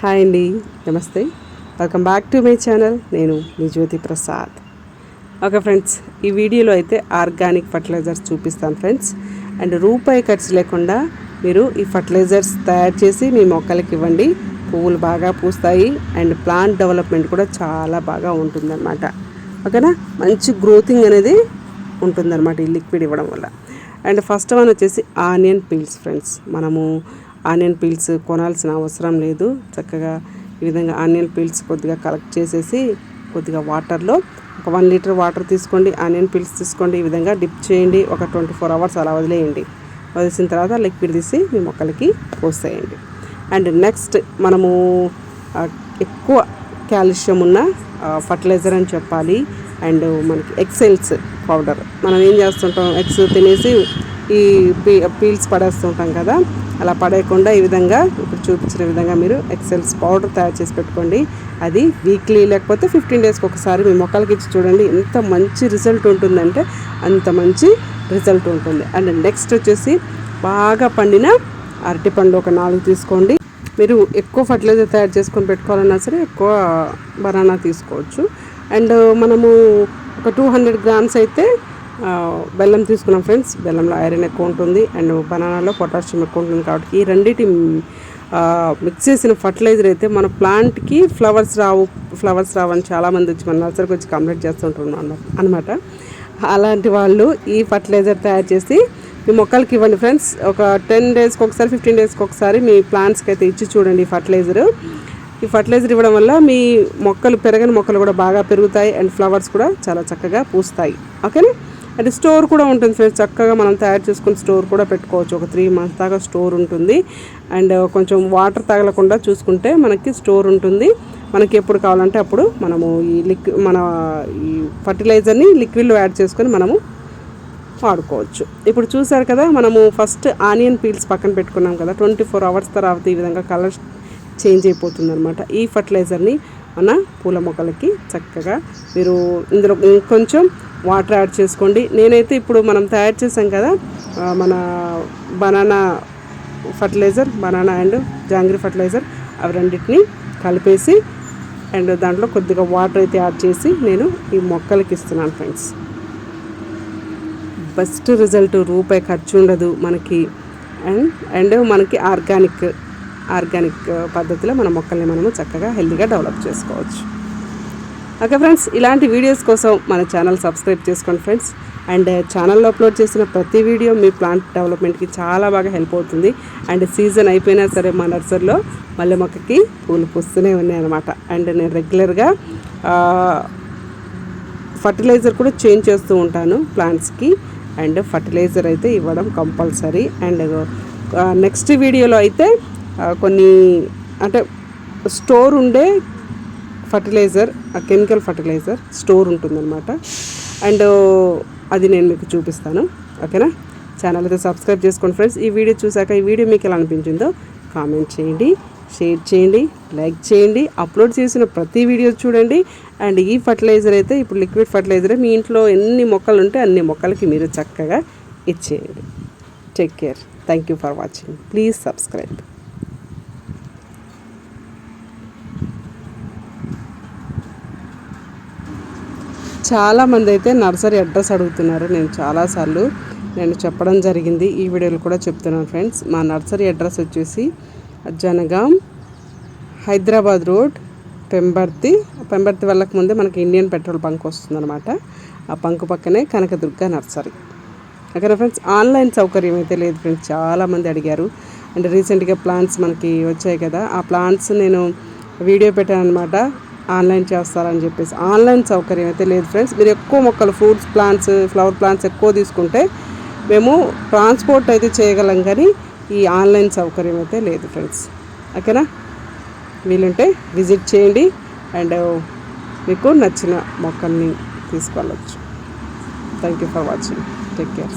Hi అండి నమస్తే. Welcome back to my channel నేను మీ జ్యోతి ప్రసాద్. ఓకే ఫ్రెండ్స్ ఈ వీడియోలో అయితే ఆర్గానిక్ ఫర్టిలైజర్స్ చూపిస్తాను ఫ్రెండ్స్ అండ్ రూపాయి ఖర్చు లేకుండా మీరు ఈ ఫర్టిలైజర్స్ తయారు చేసి మీ మొక్కలకి ఇవ్వండి. పువ్వులు బాగా పూస్తాయి అండ్ ప్లాంట్ డెవలప్మెంట్ కూడా చాలా బాగా ఉంటుందన్నమాట. ఓకేనా మంచి గ్రోతింగ్ అనేది ఉంటుందన్నమాట ఈ లిక్విడ్ ఇవ్వడం వల్ల. అండ్ ఫస్ట్ వన్ వచ్చేసి ఆనియన్ పీల్స్ ఫ్రెండ్స్ మనము ఆనియన్ పీల్స్ కొనాల్సిన అవసరం లేదు. చక్కగా ఈ విధంగా ఆనియన్ పీల్స్ కొద్దిగా కలెక్ట్ చేసేసి కొద్దిగా వాటర్లో ఒక వన్ లీటర్ వాటర్ తీసుకోండి. ఆనియన్ పీల్స్ తీసుకోండి. ఈ విధంగా డిప్ చేయండి. ఒక ట్వంటీ ఫోర్ అవర్స్ అలా వదిలేయండి. వదిలేసిన తర్వాత లిక్విడ్ తీసి మీ మొక్కలకి పోసేయండి. అండ్ నెక్స్ట్ మనము ఎక్కువ కాల్షియం ఉన్న ఫర్టిలైజర్ అని చెప్పాలి. అండ్ మనకి ఎక్సెల్స్ పౌడర్. మనం ఏం చేస్తుంటాం? ఎగ్స్ తినేసి ఈ పీ పీల్స్ పడేస్తుంటాం కదా అలా పడేయకుండా ఈ విధంగా ఇప్పుడు చూపించిన విధంగా మీరు ఎక్సెల్స్ పౌడర్ తయారు చేసి పెట్టుకోండి. అది వీక్లీ లేకపోతే ఫిఫ్టీన్ డేస్కి ఒకసారి మీ మొక్కలకి ఇచ్చి చూడండి ఎంత మంచి రిజల్ట్ ఉంటుందంటే అంత మంచి రిజల్ట్ ఉంటుంది. అండ్ నెక్స్ట్ వచ్చేసి బాగా పండిన అరటిపండు ఒక నాలుగు తీసుకోండి. మీరు ఎక్కువ ఫర్టిలైజర్ తయారు చేసుకొని పెట్టుకోవాలన్నా సరే ఎక్కువ బనానా తీసుకోవచ్చు. అండ్ మనము ఒక టూ హండ్రెడ్ గ్రామ్స్ అయితే బెల్లం తీసుకున్నాం ఫ్రెండ్స్. బెల్లంలో ఐరన్ ఎక్కువ ఉంటుంది అండ్ బనానాలో పొటాషియం ఎక్కువ ఉంటుంది కాబట్టి ఈ రెండింటి మిక్స్ చేసిన ఫర్టిలైజర్ అయితే మన ప్లాంట్కి ఫ్లవర్స్ రావు ఫ్లవర్స్ రావని చాలామంది వచ్చి మన నర్సరీకి వచ్చి కంప్లీట్ చేస్తుంటున్నాం అనమాట అలాంటి వాళ్ళు ఈ ఫర్టిలైజర్ తయారు చేసి మీ మొక్కలకి ఇవ్వండి ఫ్రెండ్స్. ఒక టెన్ డేస్కి ఒకసారి ఫిఫ్టీన్ డేస్కి ఒకసారి మీ ప్లాంట్స్కి అయితే ఇచ్చి చూడండి ఈ ఫర్టిలైజర్ ఈ ఫర్టిలైజర్ ఇవ్వడం వల్ల మీ మొక్కలు పెరగని మొక్కలు కూడా బాగా పెరుగుతాయి అండ్ ఫ్లవర్స్ కూడా చాలా చక్కగా పూస్తాయి. ఓకేనా? అండ్ స్టోర్ కూడా ఉంటుంది ఫ్రెండ్స్. చక్కగా మనం తయారు చేసుకుని స్టోర్ కూడా పెట్టుకోవచ్చు. ఒక త్రీ మంత్స్ దాకా స్టోర్ ఉంటుంది. అండ్ కొంచెం వాటర్ తగలకుండా చూసుకుంటే మనకి స్టోర్ ఉంటుంది. మనకి ఎప్పుడు కావాలంటే అప్పుడు మనము ఈ లిక్ మన ఈ ఫర్టిలైజర్ని లిక్విడ్లో యాడ్ చేసుకొని మనము వాడుకోవచ్చు. ఇప్పుడు చూసారు కదా మనము ఫస్ట్ ఆనియన్ పీల్స్ పక్కన పెట్టుకున్నాం కదా. ట్వంటీ ఫోర్ అవర్స్ తర్వాత ఈ విధంగా కలర్ చేంజ్ అయిపోతుంది అనమాట ఈ ఫర్టిలైజర్ని మన పూల మొక్కలకి చక్కగా మీరు ఇందులో కొంచెం వాటర్ యాడ్ చేసుకోండి. నేనైతే ఇప్పుడు మనం తయారు చేసాం కదా మన banana fertilizer banana and jaggery fertilizer అవి రెండింటిని కలిపేసి అండ్ దాంట్లో కొద్దిగా వాటర్ అయితే యాడ్ చేసి నేను ఈ మొక్కలకి ఇస్తున్నాను ఫ్రెండ్స్ బెస్ట్ రిజల్ట్ రూపాయి ఖర్చు ఉండదు మనకి. అండ్ అండ్ మనకి ఆర్గానిక్ ఆర్గానిక్ పద్ధతిలో మన మొక్కల్ని మనము చక్కగా హెల్తీగా డెవలప్ చేసుకోవచ్చు. ఓకే ఫ్రెండ్స్ ఇలాంటి వీడియోస్ కోసం మన ఛానల్ సబ్స్క్రైబ్ చేసుకోండి ఫ్రెండ్స్ అండ్ ఛానల్లో అప్లోడ్ చేసిన ప్రతి వీడియో మీ ప్లాంట్ డెవలప్మెంట్కి చాలా బాగా హెల్ప్ అవుతుంది. అండ్ సీజన్ అయిపోయినా సరే మా నర్సరీలో మల్లె మొక్కకి పూలు పూస్తూనే ఉన్నాయి అనమాట అండ్ నేను రెగ్యులర్గా ఫర్టిలైజర్ కూడా చేంజ్ చేస్తూ ఉంటాను ప్లాంట్స్కి అండ్ ఫర్టిలైజర్ అయితే ఇవ్వడం కంపల్సరీ అండ్ నెక్స్ట్ వీడియోలో అయితే కొన్ని అంటే స్టోర్ ఉండే ఫర్టిలైజర్ కెమికల్ ఫర్టిలైజర్ స్టోర్ ఉంటుందన్నమాట. అండ్ అది నేను మీకు చూపిస్తాను. ఓకేనా? ఛానల్ అయితే సబ్స్క్రైబ్ చేసుకోండి ఫ్రెండ్స్ ఈ వీడియో చూసాక ఈ వీడియో మీకు ఎలా అనిపించిందో కామెంట్ చేయండి షేర్ చేయండి లైక్ చేయండి అప్లోడ్ చేసిన ప్రతి వీడియో చూడండి. అండ్ ఈ ఫర్టిలైజర్ అయితే ఇప్పుడు లిక్విడ్ ఫర్టిలైజర్ మీ ఇంట్లో ఎన్ని మొక్కలు ఉంటే అన్ని మొక్కలకి మీరు చక్కగా ఇచ్చేయండి. Take care thank you for watching please subscribe చాలామంది అయితే నర్సరీ అడ్రస్ అడుగుతున్నారు. నేను చాలాసార్లు నేను చెప్పడం జరిగింది. ఈ వీడియోలో కూడా చెప్తున్నాను ఫ్రెండ్స్. మా నర్సరీ అడ్రస్ వచ్చేసి జనగాం హైదరాబాద్ రోడ్ పెంబర్తి. పెంబర్తి వెళ్ళక ముందే మనకి ఇండియన్ పెట్రోల్ బంక్ వస్తుందన్నమాట. ఆ బంక్ పక్కనే కనకదుర్గ నర్సరీ. ఓకేనా ఫ్రెండ్స్? ఆన్లైన్ సౌకర్యం అయితే లేదు ఫ్రెండ్స్. చాలామంది అడిగారు. అండ్ రీసెంట్గా ప్లాంట్స్ మనకి వచ్చాయి కదా. ఆ ప్లాంట్స్ నేను వీడియో పెట్టాను అనమాట ఆన్లైన్ చేస్తారని చెప్పేసి. ఆన్లైన్ సౌకర్యం అయితే లేదు ఫ్రెండ్స్. మీరు ఎక్కువ మొక్కలు ఫ్రూట్స్ ప్లాంట్స్ ఫ్లవర్ ప్లాంట్స్ ఎక్కువ తీసుకుంటే మేము ట్రాన్స్పోర్ట్ అయితే చేయగలం కానీ ఈ ఆన్లైన్ సౌకర్యం అయితే లేదు ఫ్రెండ్స్. ఓకేనా? వీలుంటే విజిట్ చేయండి అండ్ మీకు నచ్చిన మొక్కల్ని తీసుకెళ్ళచ్చు. Thank you for watching. Take care.